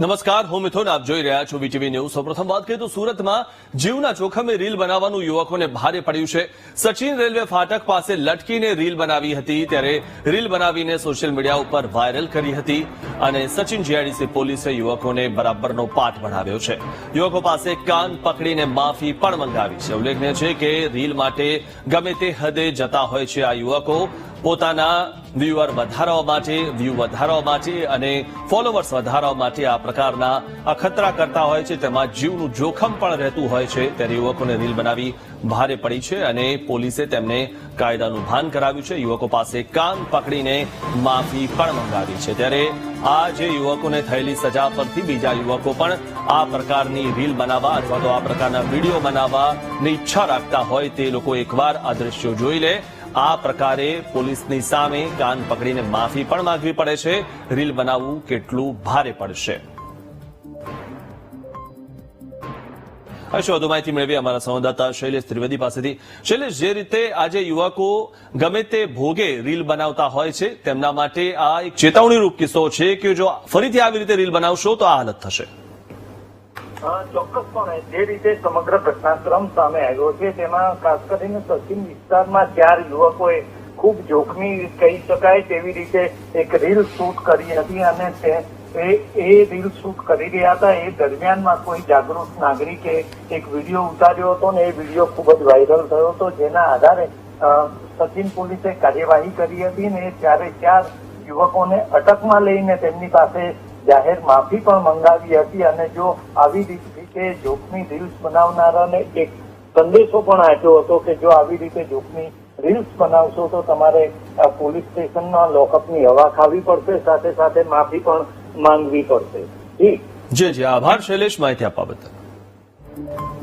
નમસ્કાર, હું મિથુન, આપ જોઈ રહ્યા છો વીટીવી ન્યૂઝ. સૌપ્રથમ વાત કરીએ તો સુરતમાં જીવના જોખમે રીલ બનાવવાનું યુવકોને ભારે પડ્યું છે. સચિન રેલવે ફાટક પાસે લટકીને રીલ બનાવી હતી, ત્યારે રીલ બનાવીને સોશિયલ મીડિયા ઉપર વાયરલ કરી હતી અને સચિન જીઆઈડીસી પોલીસે યુવકોને બરાબરનો પાઠ ભણાવ્યો છે. યુવકો પાસે કાન પકડીને માફી પણ મંગાવી છે. ઉલ્લેખનીય છે કે રીલ માટે ગમે તે હદે જતા હોય છે આ યુવકો. પોતાના વ્યુઅર વધારવા માટે, વ્યૂ વધારવા માટે અને ફોલોવર્સ વધારવા માટે આ પ્રકારના અખતરા કરતા હોય છે, તેમાં જીવનું જોખમ પણ રહેતું હોય છે, ત્યારે યુવકોને રીલ બનાવી ભારે પડી છે અને પોલીસે તેમને કાયદાનું ભાન કરાવ્યું છે. યુવકો પાસે કાન પકડીને માફી પણ મંગાવી છે. ત્યારે આ જે યુવકોને થયેલી સજા પરથી બીજા યુવકો પણ આ પ્રકારની રીલ બનાવવા અથવા તો આ પ્રકારના વીડિયો બનાવવાની ઈચ્છા રાખતા હોય તે લોકો એકવાર આ દ્રશ્યો જોઈ લે. આ પ્રકારે પોલીસની સામે કાન પકડીને માફી પણ માંગવી પડે છે. રીલ બનાવવું કેટલું ભારે પડશે. હશે વધુ માહિતી મેળવી અમારા સંવાદદાતા શૈલેષ ત્રિવેદી પાસેથી શૈલેષ જે રીતે આજે યુવકો ગમે તે ભોગે રીલ બનાવતા હોય છે તેમના માટે આ એક ચેતવણીરૂપ કિસ્સો છે કે જો ફરીથી આવી રીતે રીલ બનાવશો તો આ હાલત થશે ચોક્કસપણે જે રીતે સમગ્ર ઘટનાક્રમ સામે આવ્યો છે, તેમાં ખાસ કરીને સચિન વિસ્તારમાં ચાર યુવકોએ ખૂબ જોખમી કહી શકાય તેવી રીતે એક રીલ શૂટ કરી હતી અને તે એ રીલ શૂટ કરી રહ્યા હતા. એ દરમિયાનમાં કોઈ જાગૃત નાગરિકે એક વીડિયો ઉતાર્યો હતો ને એ વીડિયો ખૂબ જ વાયરલ થયો હતો, જેના આધારે સચિન પોલીસે કાર્યવાહી કરી હતી ને ત્યારે ચાર યુવકોને અટકમાં લઈને તેમની પાસે જાહેર માફી પણ મંગાવી હતી અને જો આવી રીતે જોખમી રીલ્સ બનાવનારાને એક સંદેશો પણ આપ્યો હતો કે જો આવી રીતે જોખમી રીલ્સ બનાવશો તો તમારે પોલીસ સ્ટેશનમાં લોકઅપની હવા ખાવી પડશે, સાથે સાથે માફી પણ માંગવી પડશે. જી. જી આભાર શૈલેષ. માહિતી આપવા બદલ.